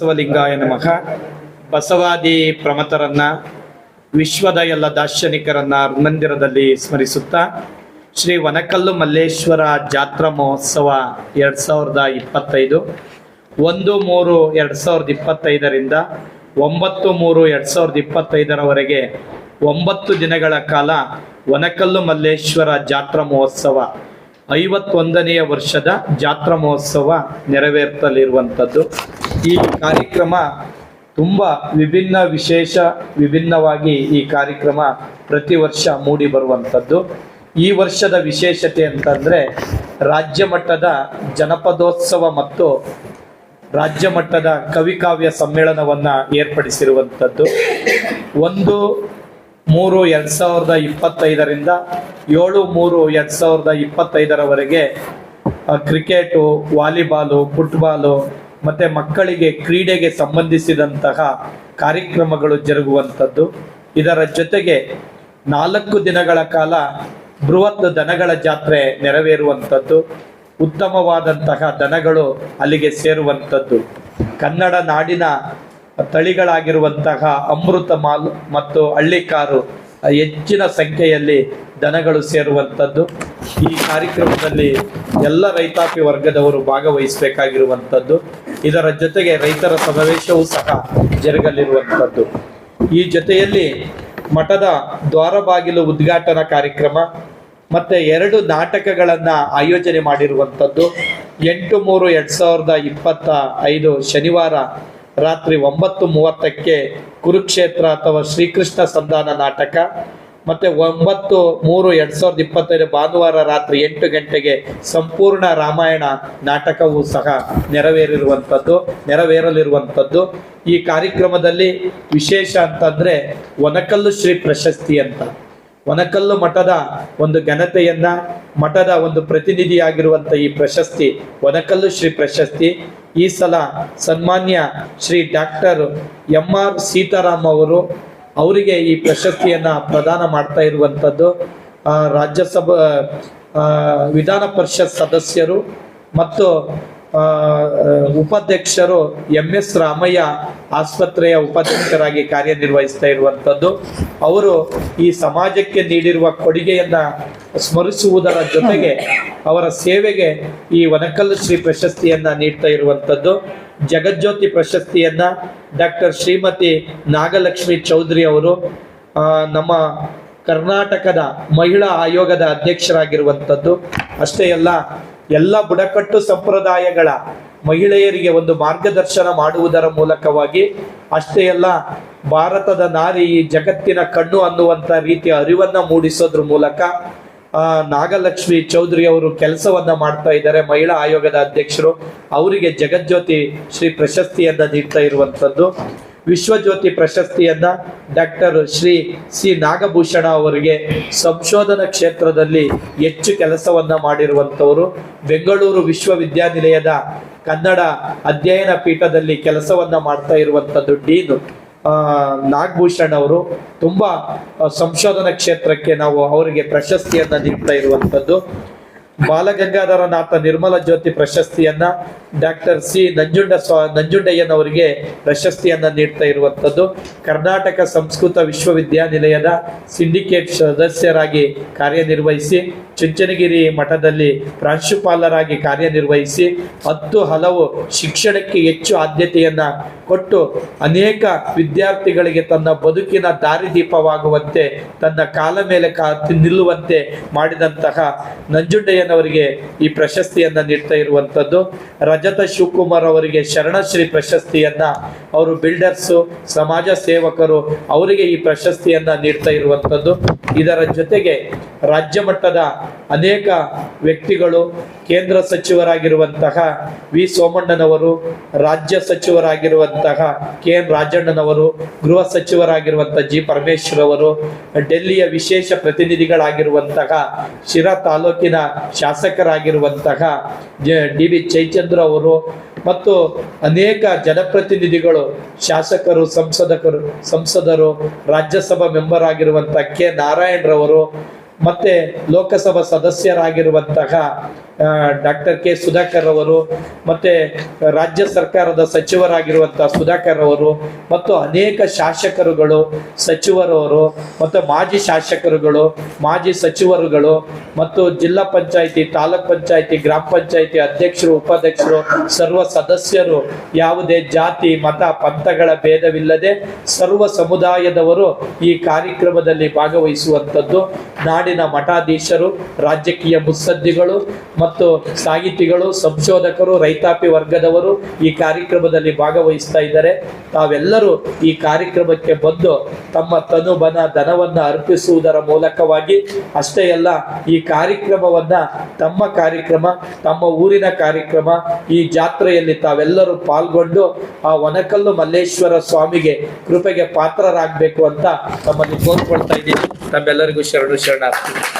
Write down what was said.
ಬಸವಲಿಂಗಾಯ ನಮಃ. ಬಸವಾದಿ ಪ್ರಮತರನ್ನ, ವಿಶ್ವದ ಎಲ್ಲ ದಾರ್ಶನಿಕರನ್ನ ಮಂದಿರದಲ್ಲಿ ಸ್ಮರಿಸುತ್ತಾ, ಶ್ರೀ ವನಕಲ್ಲು ಮಲ್ಲೇಶ್ವರ ಜಾತ್ರಾ ಮಹೋತ್ಸವ ಎರಡ್ ಸಾವಿರದ ಇಪ್ಪತ್ತೈದು, ಒಂದು ಮೂರು ಎರಡ್ ಸಾವಿರದ ಇಪ್ಪತ್ತೈದರಿಂದ ಒಂಬತ್ತು ಮೂರು ಎರಡ್ ಸಾವಿರದ ಇಪ್ಪತ್ತೈದರವರೆಗೆ ಒಂಬತ್ತು ದಿನಗಳ ಕಾಲ ವನಕಲ್ಲು ಮಲ್ಲೇಶ್ವರ ಜಾತ್ರಾ ಮಹೋತ್ಸವ. ಐವತ್ತೊಂದನೆಯ ವರ್ಷದ ಜಾತ್ರಾ ಮಹೋತ್ಸವ ನೆರವೇರ್ತಲಿರುವಂಥದ್ದು ಈ ಕಾರ್ಯಕ್ರಮ ತುಂಬ ವಿಭಿನ್ನ ವಿಶೇಷ ವಿಭಿನ್ನವಾಗಿ ಈ ಕಾರ್ಯಕ್ರಮ ಪ್ರತಿ ವರ್ಷ ಮೂಡಿ ಬರುವಂಥದ್ದು. ಈ ವರ್ಷದ ವಿಶೇಷತೆ ಅಂತಂದರೆ ರಾಜ್ಯ ಮಟ್ಟದ ಜನಪದೋತ್ಸವ ಮತ್ತು ರಾಜ್ಯ ಮಟ್ಟದ ಕವಿಕಾವ್ಯ ಸಮ್ಮೇಳನವನ್ನು ಏರ್ಪಡಿಸಿರುವಂಥದ್ದು. ಒಂದು ಮೂರು ಎರಡು ಸಾವಿರದ ಇಪ್ಪತ್ತೈದರಿಂದ ಏಳು ಮೂರು ಎರಡು ಸಾವಿರದ ಇಪ್ಪತ್ತೈದರವರೆಗೆ ಕ್ರಿಕೆಟು, ವಾಲಿಬಾಲು, ಫುಟ್ಬಾಲು ಮತ್ತು ಮಕ್ಕಳಿಗೆ ಕ್ರೀಡೆಗೆ ಸಂಬಂಧಿಸಿದಂತಹ ಕಾರ್ಯಕ್ರಮಗಳು ಜರುಗುವಂಥದ್ದು. ಇದರ ಜೊತೆಗೆ ನಾಲ್ಕು ದಿನಗಳ ಕಾಲ ಬೃಹತ್ ದನಗಳ ಜಾತ್ರೆ ನೆರವೇರುವಂಥದ್ದು. ಉತ್ತಮವಾದಂತಹ ದನಗಳು ಅಲ್ಲಿಗೆ ಸೇರುವಂಥದ್ದು. ಕನ್ನಡ ನಾಡಿನ ತಳಿಗಳಾಗಿರುವಂತಹ ಅಮೃತ ಮಾಲ್ ಮತ್ತು ಹಳ್ಳಿಕಾರು ಹೆಚ್ಚಿನ ಸಂಖ್ಯೆಯಲ್ಲಿ ದನಗಳು ಸೇರುವಂಥದ್ದು. ಈ ಕಾರ್ಯಕ್ರಮದಲ್ಲಿ ಎಲ್ಲ ರೈತಾಪಿ ವರ್ಗದವರು ಭಾಗವಹಿಸಬೇಕಾಗಿರುವಂಥದ್ದು. ಇದರ ಜೊತೆಗೆ ರೈತರ ಸಮಾವೇಶವೂ ಸಹ ಜರುಗಲಿರುವಂಥದ್ದು. ಈ ಜೊತೆಯಲ್ಲಿ ಮಠದ ದ್ವಾರ ಬಾಗಿಲು ಉದ್ಘಾಟನಾ ಕಾರ್ಯಕ್ರಮ ಮತ್ತೆ ಎರಡು ನಾಟಕಗಳನ್ನು ಆಯೋಜನೆ ಮಾಡಿರುವಂಥದ್ದು. ಎಂಟು ಮೂರು ಎರಡ್ ಸಾವಿರದ ಇಪ್ಪತ್ತ ಐದು ಶನಿವಾರ ರಾತ್ರಿ ಒಂಬತ್ತು ಮೂವತ್ತಕ್ಕೆ ಕುರುಕ್ಷೇತ್ರ ಅಥವಾ ಶ್ರೀಕೃಷ್ಣ ಸಂಧಾನ ನಾಟಕ, ಮತ್ತೆ ಒಂಬತ್ತು ಮೂರು ಎರಡ್ ಸಾವಿರದ ಇಪ್ಪತ್ತೈದು ಭಾನುವಾರ ರಾತ್ರಿ ಎಂಟು ಗಂಟೆಗೆ ಸಂಪೂರ್ಣ ರಾಮಾಯಣ ನಾಟಕವೂ ಸಹ ನೆರವೇರಿರುವಂಥದ್ದು, ನೆರವೇರಲಿರುವಂಥದ್ದು. ಈ ಕಾರ್ಯಕ್ರಮದಲ್ಲಿ ವಿಶೇಷ ಅಂತಂದ್ರೆ ಒನಕಲ್ಲು ಶ್ರೀ ಪ್ರಶಸ್ತಿ ಅಂತ. ವನಕಲ್ಲು ಮಠದ ಒಂದು ಘನತೆಯನ್ನ, ಮಠದ ಒಂದು ಪ್ರತಿನಿಧಿಯಾಗಿರುವಂಥ ಈ ಪ್ರಶಸ್ತಿ ಒನಕಲ್ಲು ಶ್ರೀ ಪ್ರಶಸ್ತಿ. ಈ ಸಲ ಸನ್ಮಾನ್ಯ Shri doctor M R Sitaram ಅವರು ಅವರಿಗೆ ಈ ಪ್ರಶಸ್ತಿಯನ್ನ ಪ್ರದಾನ ಮಾಡ್ತಾ ಇರುವಂಥದ್ದು ರಾಜ್ಯಸಭಾ ವಿಧಾನ ಪರಿಷತ್ ಸದಸ್ಯರು ಮತ್ತು ಉಪಾಧ್ಯಕ್ಷರು ಎಂ ಎಸ್ ರಾಮಯ್ಯ ಆಸ್ಪತ್ರೆಯ ಉಪಾಧ್ಯಕ್ಷರಾಗಿ ಕಾರ್ಯನಿರ್ವಹಿಸ್ತಾ ಇರುವಂಥದ್ದು. ಅವರು ಈ ಸಮಾಜಕ್ಕೆ ನೀಡಿರುವ ಕೊಡುಗೆಯನ್ನ ಸ್ಮರಿಸುವುದರ ಜೊತೆಗೆ ಅವರ ಸೇವೆಗೆ ಈ ವನಕಲ್ಲು ಶ್ರೀ ಪ್ರಶಸ್ತಿಯನ್ನ ನೀಡ್ತಾ ಇರುವಂಥದ್ದು. ಜಗಜ್ಯೋತಿ ಪ್ರಶಸ್ತಿಯನ್ನ ಡಾಕ್ಟರ್ ಶ್ರೀಮತಿ ನಾಗಲಕ್ಷ್ಮಿ ಚೌಧರಿ ಅವರು ನಮ್ಮ ಕರ್ನಾಟಕದ ಮಹಿಳಾ ಆಯೋಗದ ಅಧ್ಯಕ್ಷರಾಗಿರುವಂಥದ್ದು. ಅಷ್ಟೇ ಅಲ್ಲ ಎಲ್ಲ ಬುಡಕಟ್ಟು ಸಂಪ್ರದಾಯಗಳ ಮಹಿಳೆಯರಿಗೆ ಒಂದು ಮಾರ್ಗದರ್ಶನ ಮಾಡುವುದರ ಮೂಲಕವಾಗಿ ಅಷ್ಟೇ ಅಲ್ಲ, ಭಾರತದ ನಾರಿ ಈ ಜಗತ್ತಿನ ಕಣ್ಣು ಅನ್ನುವಂಥ ರೀತಿಯ ಅರಿವನ್ನ ಮೂಡಿಸೋದ್ರ ಮೂಲಕ ನಾಗಲಕ್ಷ್ಮಿ ಚೌಧರಿ ಅವರು ಕೆಲಸವನ್ನ ಮಾಡ್ತಾ ಇದ್ದಾರೆ. ಮಹಿಳಾ ಆಯೋಗದ ಅಧ್ಯಕ್ಷರು, ಅವರಿಗೆ ಜಗಜ್ಯೋತಿ ಶ್ರೀ ಪ್ರಶಸ್ತಿಯನ್ನ ನೀಡ್ತಾ ಇರುವಂತದ್ದು. ವಿಶ್ವಜ್ಯೋತಿ ಪ್ರಶಸ್ತಿಯನ್ನ ಡಾಕ್ಟರ್ ಶ್ರೀ ಸಿ ನಾಗಭೂಷಣ ಅವರಿಗೆ ಸಂಶೋಧನಾ ಕ್ಷೇತ್ರದಲ್ಲಿ ಹೆಚ್ಚು ಕೆಲಸವನ್ನ ಮಾಡಿರುವಂತವರು ಬೆಂಗಳೂರು ವಿಶ್ವವಿದ್ಯಾನಿಲಯದ ಕನ್ನಡ ಅಧ್ಯಯನ ಪೀಠದಲ್ಲಿ ಕೆಲಸವನ್ನ ಮಾಡ್ತಾ ಇರುವಂತದ್ದು ಡೀನ್ ನಾಗಭೂಷಣ್ ಅವರು. ತುಂಬಾ ಸಂಶೋಧನಾ ಕ್ಷೇತ್ರಕ್ಕೆ ನಾವು ಅವರಿಗೆ ಪ್ರಶಸ್ತಿಯನ್ನ ನೀಡ್ತಾ ಇರುವಂತದ್ದು ಬಾಲಗಂಗಾಧರನಾಥ ನಿರ್ಮಲ ಜ್ಯೋತಿ ಪ್ರಶಸ್ತಿಯನ್ನ ಡಾಕ್ಟರ್ ಸಿ ನಂಜುಂಡ ಸ್ವಾ, ನಂಜುಂಡಯ್ಯನವರಿಗೆ ಪ್ರಶಸ್ತಿಯನ್ನ ನೀಡ್ತಾ ಇರುವಂತದ್ದು ಕರ್ನಾಟಕ ಸಂಸ್ಕೃತ ವಿಶ್ವವಿದ್ಯಾನಿಲಯದ ಸಿಂಡಿಕೇಟ್ ಸದಸ್ಯರಾಗಿ ಕಾರ್ಯನಿರ್ವಹಿಸಿ ಚುಂಚನಗಿರಿ ಮಠದಲ್ಲಿ ಪ್ರಾಂಶುಪಾಲರಾಗಿ ಕಾರ್ಯನಿರ್ವಹಿಸಿ ಹತ್ತು ಹಲವು ಶಿಕ್ಷಣಕ್ಕೆ ಹೆಚ್ಚು ಆದ್ಯತೆಯನ್ನ ಕೊಟ್ಟು ಅನೇಕ ವಿದ್ಯಾರ್ಥಿಗಳಿಗೆ ತನ್ನ ಬದುಕಿನ ದಾರಿದೀಪವಾಗುವಂತೆ, ತನ್ನ ಕಾಲ ಮೇಲೆ ಕಾ ನಿಲ್ಲುವಂತೆ ಮಾಡಿದಂತಹ ನಂಜುಂಡಯ್ಯನವರಿಗೆ ಈ ಪ್ರಶಸ್ತಿಯನ್ನ ನೀಡ್ತಾ ಇರುವಂತದ್ದು ರಜತ ಶಿವಕುಮಾರ್ ಅವರಿಗೆ ಶರಣಶ್ರೀ ಪ್ರಶಸ್ತಿಯನ್ನ ಅವರು ಬಿಲ್ಡರ್ಸು, ಸಮಾಜ ಸೇವಕರು ಅವರಿಗೆ ಈ ಪ್ರಶಸ್ತಿಯನ್ನ ನೀಡ್ತಾ ಇರುವಂತದ್ದು ಇದರ ಜೊತೆಗೆ ರಾಜ್ಯ ಮಟ್ಟದ ಅನೇಕ ವ್ಯಕ್ತಿಗಳು ಕೇಂದ್ರ ಸಚಿವರಾಗಿರುವಂತಹ ವಿ ಸೋಮಣ್ಣನವರು, ರಾಜ್ಯ ಸಚಿವರಾಗಿರುವಂತಹ ಕೆ ಎನ್ ರಾಜಣ್ಣನವರು, ಗೃಹ ಸಚಿವರಾಗಿರುವಂತಹ ಜಿ ಪರಮೇಶ್ವರ್ ಅವರು ಡೆಲ್ಲಿಯ ವಿಶೇಷ ಪ್ರತಿನಿಧಿಗಳಾಗಿರುವಂತಹ ಶಿರಾ ತಾಲೂಕಿನ ಶಾಸಕರಾಗಿರುವಂತಹ ಡಿ ವಿ ಜಯಚಂದ್ರ ಅವರು ಮತ್ತು ಅನೇಕ ಜನಪ್ರತಿನಿಧಿಗಳು, ಶಾಸಕರು, ಸಂಸದಕರು, ಸಂಸದರು, ರಾಜ್ಯಸಭಾ ಮೆಂಬರ್ ಆಗಿರುವಂತಹ ಕೆ ನಾರಾಯಣರವರು ಮತ್ತೆ ಲೋಕಸಭಾ ಸದಸ್ಯರಾಗಿರುವಂತಹ ಡಾಕ್ಟರ್ ಕೆ ಸುಧಾಕರ್ ಅವರು ಮತ್ತೆ ರಾಜ್ಯ ಸರ್ಕಾರದ ಸಚಿವರಾಗಿರುವಂತಹ ಸುಧಾಕರ್ ಅವರು ಮತ್ತು ಅನೇಕ ಶಾಸಕರುಗಳು, ಸಚಿವರವರು ಮತ್ತು ಮಾಜಿ ಶಾಸಕರುಗಳು, ಮಾಜಿ ಸಚಿವರುಗಳು ಮತ್ತು ಜಿಲ್ಲಾ ಪಂಚಾಯಿತಿ, ತಾಲೂಕ್ ಪಂಚಾಯಿತಿ, ಗ್ರಾಮ ಪಂಚಾಯಿತಿ ಅಧ್ಯಕ್ಷರು, ಉಪಾಧ್ಯಕ್ಷರು, ಸರ್ವ ಸದಸ್ಯರು ಯಾವುದೇ ಜಾತಿ, ಮತ, ಪಂಥಗಳ ಭೇದವಿಲ್ಲದೆ ಸರ್ವ ಸಮುದಾಯದವರು ಈ ಕಾರ್ಯಕ್ರಮದಲ್ಲಿ ಭಾಗವಹಿಸುವಂಥದ್ದು. ನಾಡಿನ ಮಠಾಧೀಶರು, ರಾಜಕೀಯ ಮುತ್ಸದ್ದಿಗಳು ಮತ್ತು ಸಾಹಿತಿಗಳು, ಸಂಶೋಧಕರು, ರೈತಾಪಿ ವರ್ಗದವರು ಈ ಕಾರ್ಯಕ್ರಮದಲ್ಲಿ ಭಾಗವಹಿಸ್ತಾ ಇದ್ದಾರೆ. ತಾವೆಲ್ಲರೂ ಈ ಕಾರ್ಯಕ್ರಮಕ್ಕೆ ಬಂದು ತಮ್ಮ ತನು ಬನ ಧನವನ್ನ ಅರ್ಪಿಸುವುದರ ಮೂಲಕವಾಗಿ ಅಷ್ಟೇ ಅಲ್ಲ, ಈ ಕಾರ್ಯಕ್ರಮವನ್ನ ತಮ್ಮ ಕಾರ್ಯಕ್ರಮ, ತಮ್ಮ ಊರಿನ ಕಾರ್ಯಕ್ರಮ, ಈ ಜಾತ್ರೆಯಲ್ಲಿ ತಾವೆಲ್ಲರೂ ಪಾಲ್ಗೊಂಡು ಆ ಒನಕಲ್ಲು ಮಲ್ಲೇಶ್ವರ ಸ್ವಾಮಿಗೆ ಕೃಪೆಗೆ ಪಾತ್ರರಾಗಬೇಕು ಅಂತ ತಮ್ಮಲ್ಲಿ ಕೋರ್ಕೊಳ್ತಾ ಇದ್ದೀನಿ. ತಮ್ಮೆಲ್ಲರಿಗೂ ಶರಣು ಶರಣಾರ್ಥಿ.